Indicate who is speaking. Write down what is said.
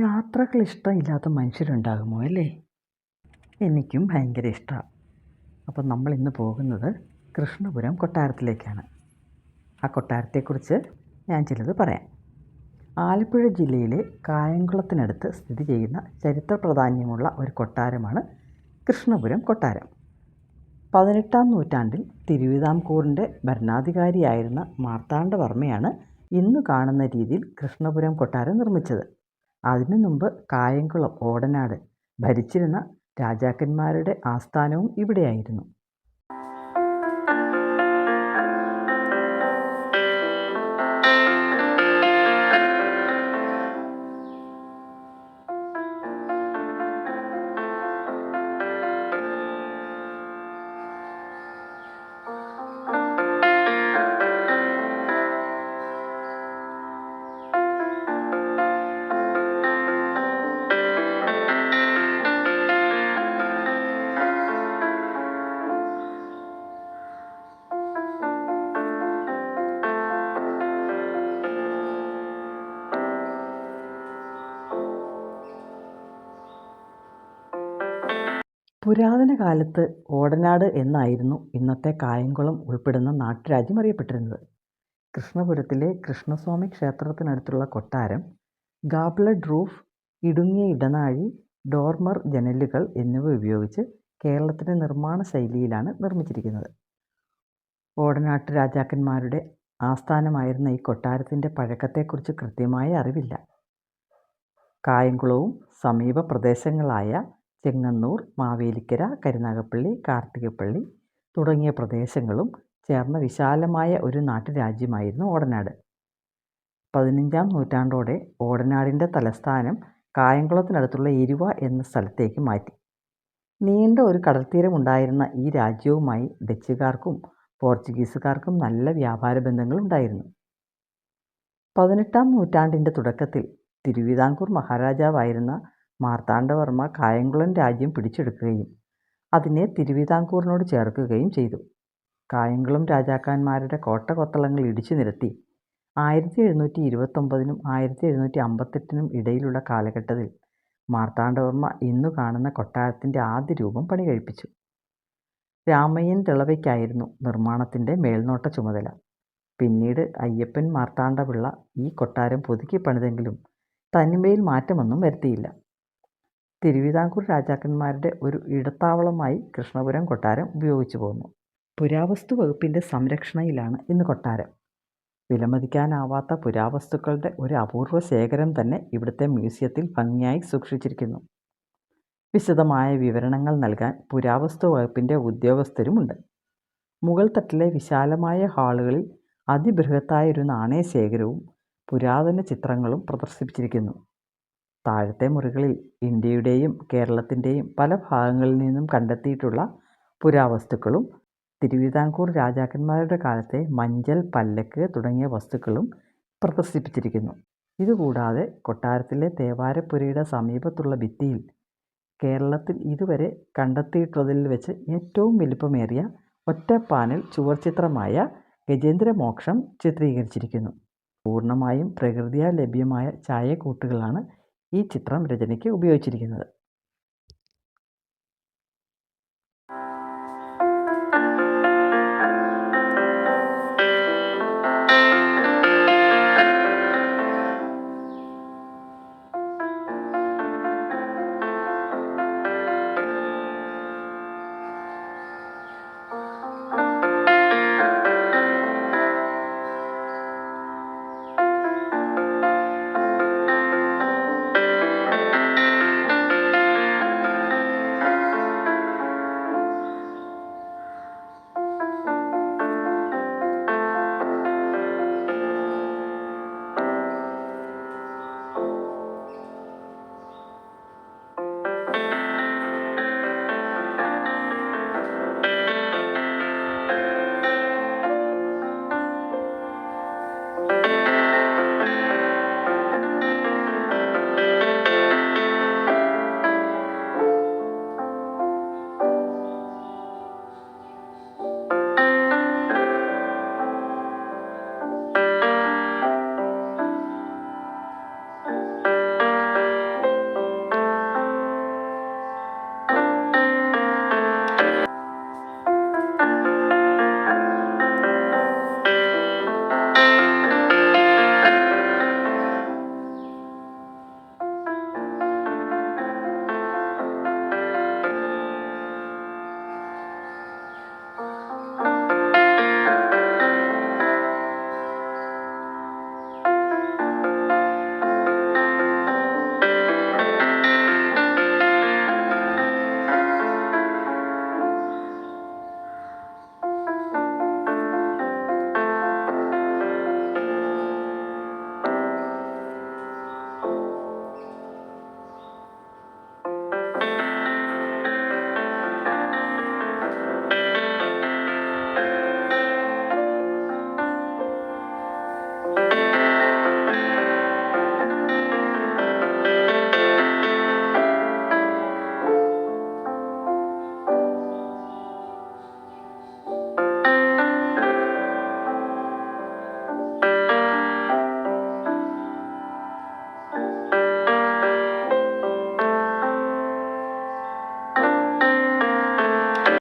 Speaker 1: യാത്രകൾ ഇഷ്ടമില്ലാത്ത മനുഷ്യരുണ്ടാകുമോ അല്ലേ? എനിക്കും ഭയങ്കര ഇഷ്ടമാണ് അപ്പം നമ്മൾ ഇന്ന് പോകുന്നത് കൃഷ്ണപുരം കൊട്ടാരത്തിലേക്കാണ്. ആ കൊട്ടാരത്തെക്കുറിച്ച് ഞാൻ ചിലത് പറയാം. ആലപ്പുഴ ജില്ലയിലെ കായംകുളത്തിനടുത്ത് സ്ഥിതി ചെയ്യുന്ന ചരിത്ര പ്രാധാന്യമുള്ള ഒരു കൊട്ടാരമാണ് കൃഷ്ണപുരം കൊട്ടാരം. പതിനെട്ടാം നൂറ്റാണ്ടിൽ തിരുവിതാംകൂറിന്റെ ഭരണാധികാരിയായിരുന്ന മാർത്താണ്ഡവർമ്മയാണ് ഇന്ന് കാണുന്ന രീതിയിൽ കൃഷ്ണപുരം കൊട്ടാരം നിർമ്മിച്ചത്. അതിനു മുമ്പ് കായംകുളം ഓടനാട് ഭരിച്ചിരുന്ന രാജാക്കന്മാരുടെ ആസ്ഥാനവും ഇവിടെയായിരുന്നു. പുരാതന കാലത്ത് ഓടനാട് എന്നായിരുന്നു ഇന്നത്തെ കായംകുളം ഉൾപ്പെടുന്ന നാട്ടുരാജ്യം അറിയപ്പെട്ടിരുന്നത്. കൃഷ്ണപുരത്തിലെ കൃഷ്ണസ്വാമി ക്ഷേത്രത്തിനടുത്തുള്ള കൊട്ടാരം ഗാബ്ലഡ് റൂഫ് ഇടുങ്ങിയ ഇടനാഴി ഡോർമർ ജനലുകൾ എന്നിവ ഉപയോഗിച്ച് കേരളത്തിന്റെ നിർമ്മാണ ശൈലിയിലാണ് നിർമ്മിച്ചിരിക്കുന്നത്. ഓടനാട്ട് രാജാക്കന്മാരുടെ ആസ്ഥാനമായിരുന്ന ഈ കൊട്ടാരത്തിന്റെ പഴക്കത്തെക്കുറിച്ച് കൃത്യമായ അറിവില്ല. കായംകുളവും സമീപ പ്രദേശങ്ങളായ ചെങ്ങന്നൂർ മാവേലിക്കര കരുനാഗപ്പള്ളി കാർത്തികപ്പള്ളി തുടങ്ങിയ പ്രദേശങ്ങളും ചേർന്ന വിശാലമായ ഒരു നാട്ടുരാജ്യമായിരുന്നു ഓടനാട്. പതിനഞ്ചാം നൂറ്റാണ്ടോടെ ഓടനാടിന്റെ തലസ്ഥാനം കായംകുളത്തിനടുത്തുള്ള എരുവ എന്ന സ്ഥലത്തേക്ക് മാറ്റി. നീണ്ട ഒരു കടൽത്തീരമുണ്ടായിരുന്ന ഈ രാജ്യവുമായി ഡച്ചുകാർക്കും പോർച്ചുഗീസുകാർക്കും നല്ല വ്യാപാര ബന്ധങ്ങളുണ്ടായിരുന്നു. പതിനെട്ടാം നൂറ്റാണ്ടിന്റെ തുടക്കത്തിൽ തിരുവിതാംകൂർ മഹാരാജാവായിരുന്ന മാർത്താണ്ഡവർമ്മ കായംകുളം രാജ്യം പിടിച്ചെടുക്കുകയും അതിനെ തിരുവിതാംകൂറിനോട് ചേർക്കുകയും ചെയ്തു. കായംകുളം രാജാക്കന്മാരുടെ കോട്ട കൊത്തളങ്ങൾ ഇടിച്ചു നിരത്തി. ആയിരത്തി എഴുന്നൂറ്റി ഇരുപത്തൊമ്പതിനും ആയിരത്തി എഴുന്നൂറ്റി അമ്പത്തെട്ടിനും ഇടയിലുള്ള കാലഘട്ടത്തിൽ മാർത്താണ്ഡവർമ്മ ഇന്നു കാണുന്ന കൊട്ടാരത്തിന്റെ ആദ്യ രൂപം പണി കഴിപ്പിച്ചു രാമയ്യൻ തിളവയ്ക്കായിരുന്നു നിർമ്മാണത്തിന്റെ മേൽനോട്ട ചുമതല. പിന്നീട് അയ്യപ്പൻ മാർത്താണ്ഡപിള്ള ഈ കൊട്ടാരം പുതുക്കി പണിതെങ്കിലും തനിമയിൽ മാറ്റമൊന്നും വരുത്തിയില്ല. തിരുവിതാംകൂർ രാജാക്കന്മാരുടെ ഒരു ഇടത്താവളമായി കൃഷ്ണപുരം കൊട്ടാരം ഉപയോഗിച്ചു പോന്നു. പുരാവസ്തു വകുപ്പിന്റെ സംരക്ഷണയിലാണ് ഇന്ന് കൊട്ടാരം. വിലമതിക്കാനാവാത്ത പുരാവസ്തുക്കളുടെ ഒരു അപൂർവ ശേഖരം തന്നെ ഇവിടുത്തെ മ്യൂസിയത്തിൽ ഭംഗിയായി സൂക്ഷിച്ചിരിക്കുന്നു. വിശദമായ വിവരണങ്ങൾ നൽകാൻ പുരാവസ്തു വകുപ്പിന്റെ ഉദ്യോഗസ്ഥരുമുണ്ട്. മുകൾ തട്ടിലെ വിശാലമായ ഹാളുകളിൽ അതിബൃഹത്തായ ഒരു നാണയശേഖരവും പുരാതന ചിത്രങ്ങളും പ്രദർശിപ്പിച്ചിരിക്കുന്നു. താഴത്തെ മുറികളിൽ ഇന്ത്യയുടെയും കേരളത്തിന്റെയും പല ഭാഗങ്ങളിൽ നിന്നും കണ്ടെത്തിയിട്ടുള്ള പുരാവസ്തുക്കളും തിരുവിതാംകൂർ രാജാക്കന്മാരുടെ കാലത്തെ മഞ്ചൽ പല്ലക്ക് തുടങ്ങിയ വസ്തുക്കളും പ്രദർശിപ്പിച്ചിരിക്കുന്നു. ഇതുകൂടാതെ കൊട്ടാരത്തിലെ തേവാരപ്പുരയുടെ സമീപത്തുള്ള ഭിത്തിയിൽ കേരളത്തിൽ ഇതുവരെ കണ്ടെത്തിയിട്ടുള്ളതിൽ വെച്ച് ഏറ്റവും വലിപ്പമേറിയ ഒറ്റപ്പാനൽ ചുവർച്ചിത്രമായ ഗജേന്ദ്രമോക്ഷം ചിത്രീകരിച്ചിരിക്കുന്നു. പൂർണമായും പ്രകൃതിയാൽ ലഭ്യമായ ഛായക്കൂട്ടുകളാണ് ഈ ചിത്രം രചനയ്ക്ക് ഉപയോഗിച്ചിരിക്കുന്നത്.